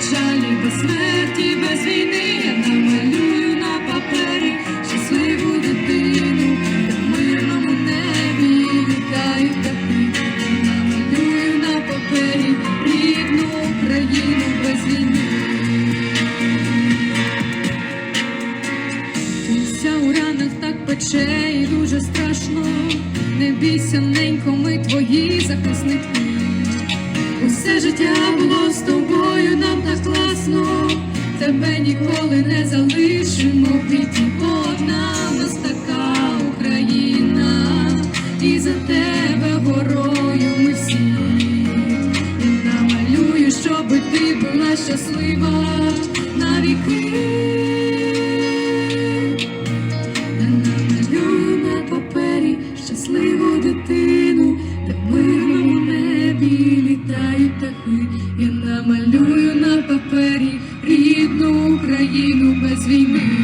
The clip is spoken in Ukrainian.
Печалі, без смерті, без війни. Я намалюю на папері щасливу дитину, в мирному небі птахи. Намалюю на папері рідну Україну без війни. Бійся у ранах так пече і дуже страшно. Не бійся, ненько, ми твої захисники. Усе життя було з тобою, ніколи не залишимо. Біді, бо одна нас така Україна, і за тебе горою ми всі. Намалюю, щоби ти була щаслива. На Україну без війни.